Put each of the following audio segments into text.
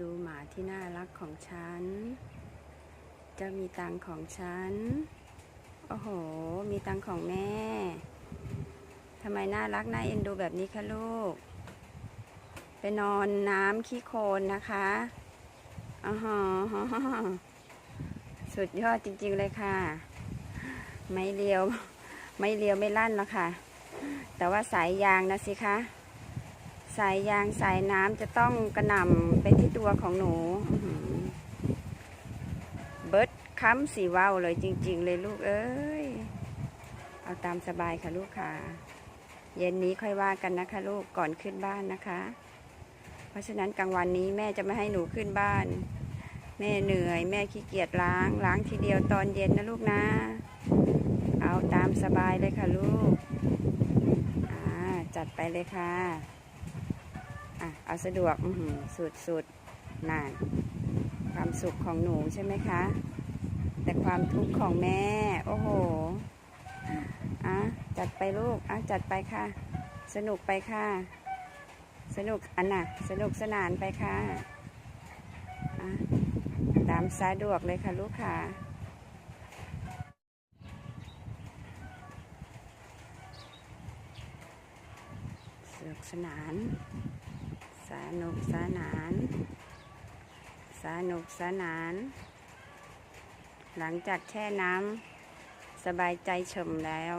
ดูหมาที่น่ารักของฉัน จะมีตังของฉัน โอ้โห มีตังของแม่ ทำไมน่ารักน่าเอ็นดูแบบนี้คะลูก ไปนอนน้ำขี้โคลนนะคะอ๋อสุดยอดจริงๆเลยค่ะ ไม่เลียว ไม่เลียวไม่ลั่นแล้วค่ะ แต่ว่าสายยางนะสิคะ สายยางสายน้ำจะต้องกระหน่ำไปที่ตัวของหนู เบิร์ดค้ำสีว่าวเลยจริง ๆ เลยลูกเอ้ย เอาตามสบายค่ะลูกค่ะ เย็นนี้ค่อยว่ากันนะคะ ลูกก่อนขึ้นบ้านนะคะ เพราะฉะนั้นกลางวันนี้แม่จะไม่ให้หนูขึ้นบ้าน แม่เหนื่อย แม่ขี้เกียจล้าง ล้างทีเดียวตอนเย็นนะลูกนะ เอาตามสบายเลยค่ะลูกจัดไปเลยค่ะ อะเอาสะดวกอืสุดสุดนาน ความสุขของหนูใช่ไหมคะ แต่ความทุกข์ของแม่ โอ้โหอะจัดไปลูกอะจัดไปค่ะ สนุกไปค่ะ สนุกอันน่ะ สนุกสนานไปค่ะอะตามสะดวกเลยค่ะลูกค่ะสนุกสนาน นุกสนาน สนุกสนาน หลังจากแช่น้ำสบายใจเฉมแล้ว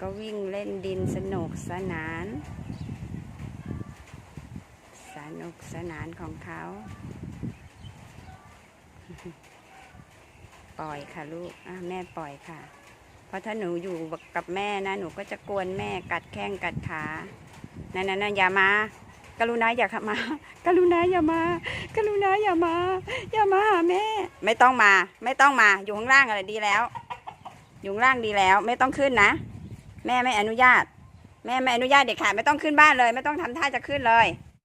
ก็วิ่งเล่นดินสนุกสนาน สนุกสนานของเขา ปล่อยค่ะลูกแม่ปล่อยค่ะเพราะถ้าหนูอยู่กับแม่นะ หนูก็จะกวนแม่กัดแข้งกัดขา นั่นนั่นอย่ามา กรุณาอย่าขมา กรุณาอย่ามา กรุณาอย่ามา อย่ามาหาแม่ ไม่ต้องมา ไม่ต้องมา อยู่ข้างล่างอะไรดีแล้ว อยู่ข้างล่างดีแล้ว ไม่ต้องขึ้นนะ แม่ไม่อนุญาต แม่ไม่อนุญาตเด็กขาดไม่ต้องขึ้นบ้านเลย ไม่ต้องทำท่าจะขึ้นเลย